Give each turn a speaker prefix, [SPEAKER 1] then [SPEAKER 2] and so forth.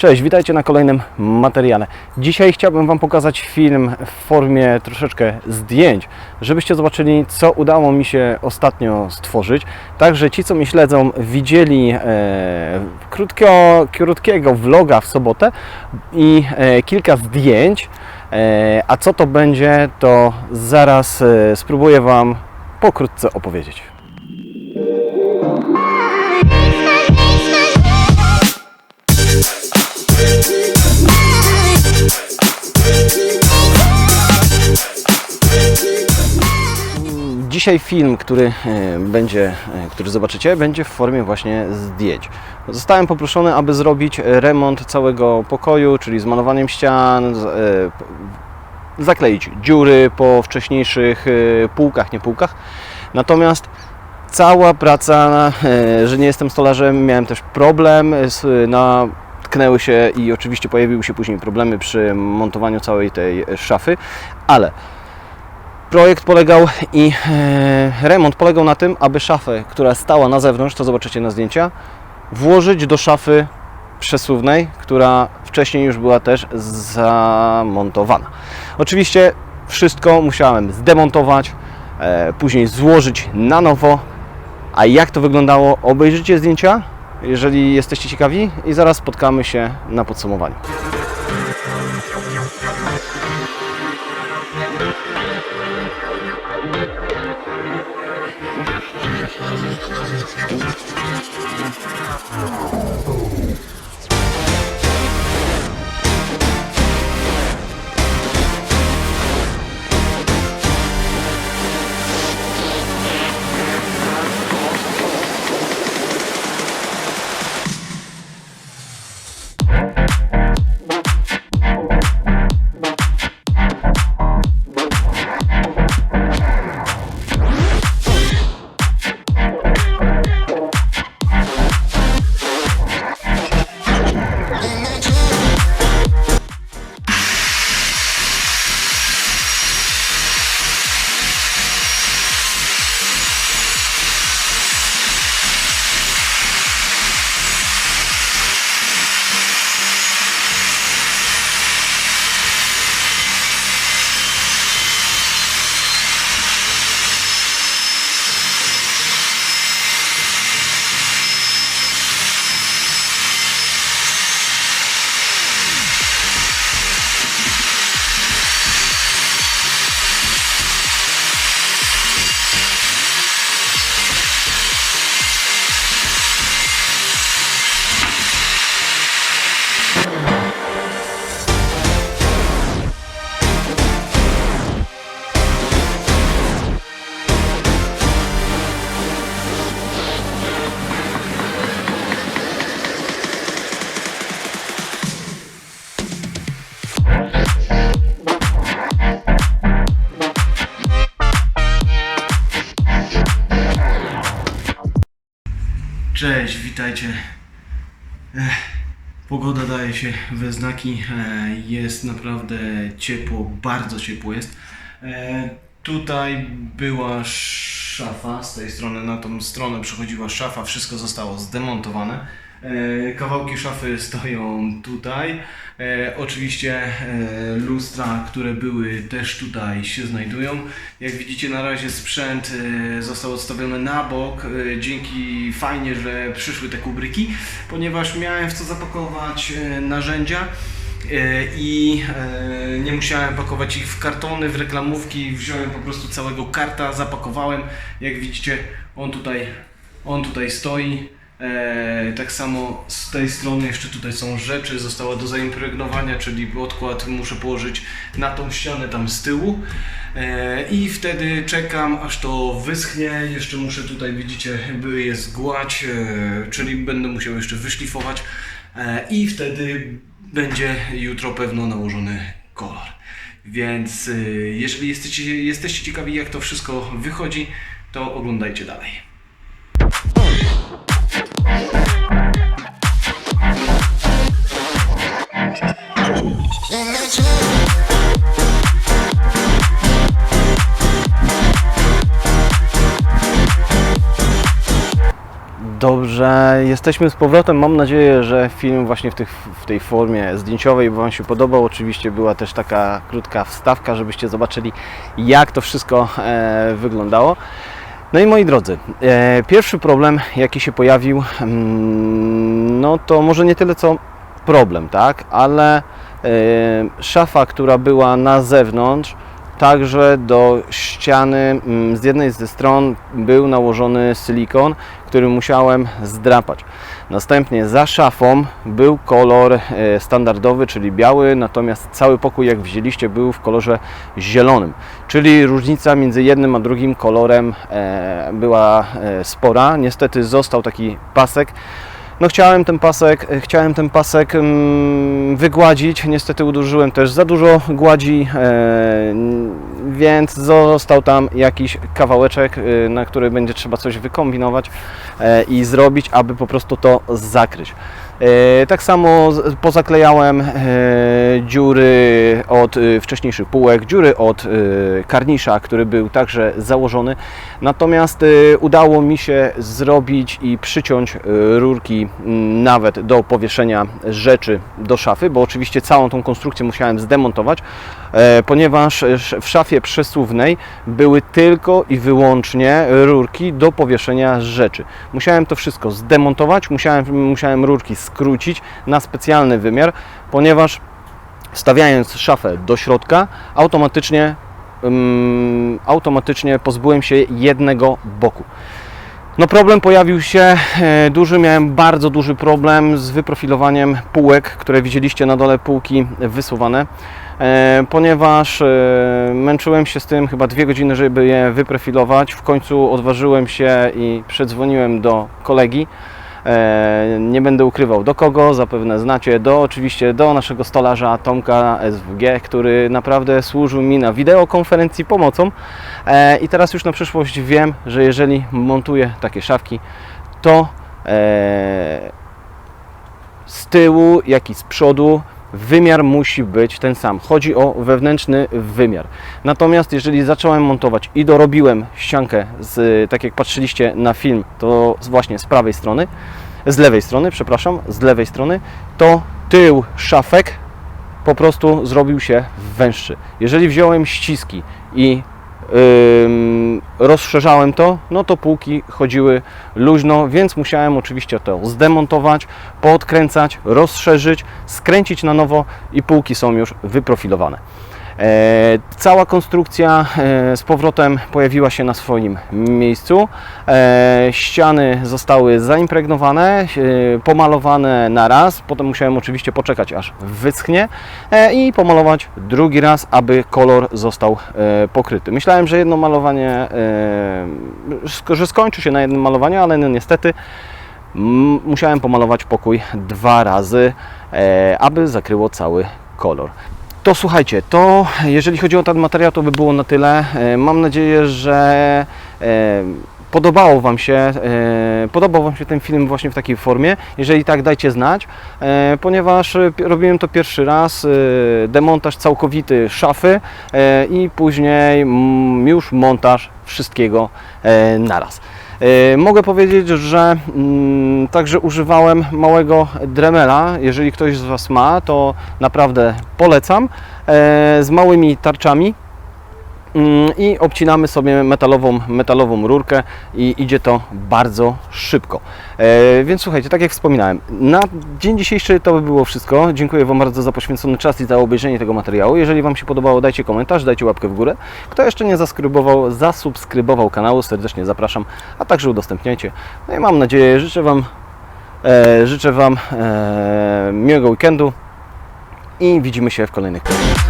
[SPEAKER 1] Cześć, witajcie na kolejnym materiale. Dzisiaj chciałbym Wam pokazać film w formie troszeczkę zdjęć, żebyście zobaczyli, co udało mi się ostatnio stworzyć. Także ci, co mnie śledzą, widzieli e, krótkiego vloga w sobotę i e, kilka zdjęć. E, a co to będzie, to zaraz e, spróbuję Wam pokrótce opowiedzieć. Dzisiaj film, który e, będzie, e, który zobaczycie, będzie w formie właśnie zdjęć. Zostałem poproszony, aby zrobić remont całego pokoju, czyli z malowaniem ścian, e, zakleić dziury po wcześniejszych półkach, nie półkach. Natomiast cała praca, że nie jestem stolarzem, miałem też problem, z, natknęły się i oczywiście pojawiły się później problemy przy montowaniu całej tej szafy, ale Projekt polegał i e, remont polegał na tym, aby szafę, która stała na zewnątrz, to zobaczycie na zdjęcia, włożyć do szafy przesuwnej, która wcześniej już była też zamontowana. Oczywiście wszystko musiałem zdemontować, e, później złożyć na nowo. A jak to wyglądało? Obejrzyjcie zdjęcia, jeżeli jesteście ciekawi i zaraz spotkamy się na podsumowaniu. Oh. Cześć, witajcie. Ech, pogoda daje się we znaki. E, jest naprawdę ciepło, bardzo ciepło jest. E, tutaj była szafa, z tej strony na tą stronę przechodziła szafa, wszystko zostało zdemontowane. E, kawałki szafy stoją tutaj. E, oczywiście e, lustra, które były też tutaj się znajdują. Jak widzicie na razie sprzęt został odstawiony na bok. Dzięki fajnie, że przyszły te kubryki, ponieważ miałem w co zapakować narzędzia. I nie musiałem pakować ich w kartony, w reklamówki, wziąłem po prostu całego karta, zapakowałem. Jak widzicie, on tutaj, on tutaj stoi. E, tak samo z tej strony jeszcze tutaj są rzeczy, została do zaimpregnowania, czyli odkład muszę położyć na tą ścianę tam z tyłu. E, I wtedy czekam aż to wyschnie. Jeszcze muszę tutaj, widzicie, by je zgłać, e, czyli będę musiał jeszcze wyszlifować. I wtedy będzie jutro pewno nałożony kolor. Więc jeżeli jesteście, jesteście ciekawi jak to wszystko wychodzi, to oglądajcie dalej. Dobrze,
[SPEAKER 2] jesteśmy z powrotem. Mam nadzieję, że film właśnie w, tych, w tej formie zdjęciowej Wam się podobał. Oczywiście była też taka krótka wstawka, żebyście zobaczyli, jak to wszystko e, wyglądało. No i moi drodzy, e, pierwszy problem, jaki się pojawił, mm, no to może nie tyle co problem, tak, ale e, szafa, która była na zewnątrz, także do ściany mm, z jednej ze stron był nałożony silikon, który musiałem zdrapać. Następnie za szafą był kolor e, standardowy, czyli biały, natomiast cały pokój, jak widzieliście, był w kolorze zielonym. Czyli różnica między jednym a drugim kolorem e, była spora. Niestety został taki pasek. No chciałem ten pasek, chciałem ten pasek mm, wygładzić, niestety uderzyłem też za dużo gładzi, e, więc został tam jakiś kawałeczek, e, na który będzie trzeba coś wykombinować e, i zrobić, aby po prostu to zakryć. E, Tak samo pozaklejałem e, dziury od e, wcześniejszych półek, dziury od karnisza, który był także założony. Natomiast udało mi się zrobić i przyciąć rurki nawet do powieszenia rzeczy do szafy, bo oczywiście całą tą konstrukcję musiałem zdemontować, ponieważ sz- w szafie przesuwnej były tylko i wyłącznie rurki do powieszenia rzeczy. Musiałem to wszystko zdemontować, musiałem, musiałem rurki skrócić na specjalny wymiar, ponieważ stawiając szafę do środka, automatycznie, ym, automatycznie pozbyłem się jednego boku. No problem pojawił się e, duży, miałem bardzo duży problem z wyprofilowaniem półek, które widzieliście na dole półki wysuwane, e, ponieważ e, męczyłem się z tym chyba dwie godziny, żeby je wyprofilować. W końcu odważyłem się i przedzwoniłem do kolegi. E, Nie będę ukrywał do kogo, zapewne znacie, do oczywiście do naszego stolarza Tomka SWG, który naprawdę służył mi na wideokonferencji pomocą. E, I teraz już na przyszłość wiem, że jeżeli montuję takie szafki, to e, z tyłu, jak i z przodu wymiar musi być ten sam. Chodzi o wewnętrzny wymiar. Natomiast jeżeli zacząłem montować i dorobiłem ściankę, z, tak jak patrzyliście na film, to właśnie z prawej strony, z lewej strony, przepraszam, z lewej strony, to tył szafek po prostu zrobił się węższy. Jeżeli wziąłem ściski i rozszerzałem to, no to półki chodziły luźno, więc musiałem oczywiście to zdemontować, podkręcać, rozszerzyć, skręcić na nowo i półki są już wyprofilowane. E, cała konstrukcja e, z powrotem pojawiła się na swoim miejscu. E, ściany zostały zaimpregnowane, pomalowane na raz. Potem musiałem oczywiście poczekać aż wyschnie i pomalować drugi raz, aby kolor został pokryty. Myślałem, że jedno malowanie, że skończy się na jednym malowaniu, ale no niestety musiałem pomalować pokój dwa razy, aby zakryło cały kolor. To słuchajcie, to jeżeli chodzi o ten materiał, to by było na tyle. E, Mam nadzieję, że e, podobało Wam się, e, podobał Wam się ten film właśnie w takiej formie. Jeżeli tak, dajcie znać, ponieważ robiłem to pierwszy raz, demontaż całkowity szafy i później mm, już montaż wszystkiego naraz. E, Mogę powiedzieć, że mm, także używałem małego Dremela. Jeżeli ktoś z Was ma, to naprawdę polecam. E, z małymi tarczami i obcinamy sobie metalową, metalową rurkę i idzie to bardzo szybko. E, więc słuchajcie, tak jak wspominałem, na dzień dzisiejszy to by było wszystko. Dziękuję Wam bardzo za poświęcony czas i za obejrzenie tego materiału. Jeżeli Wam się podobało, dajcie komentarz, dajcie łapkę w górę. Kto jeszcze nie zaskrybował, zasubskrybował kanału, serdecznie zapraszam, a także udostępniajcie. No i mam nadzieję, życzę Wam, e, życzę Wam e, miłego weekendu i widzimy się w kolejnych filmach.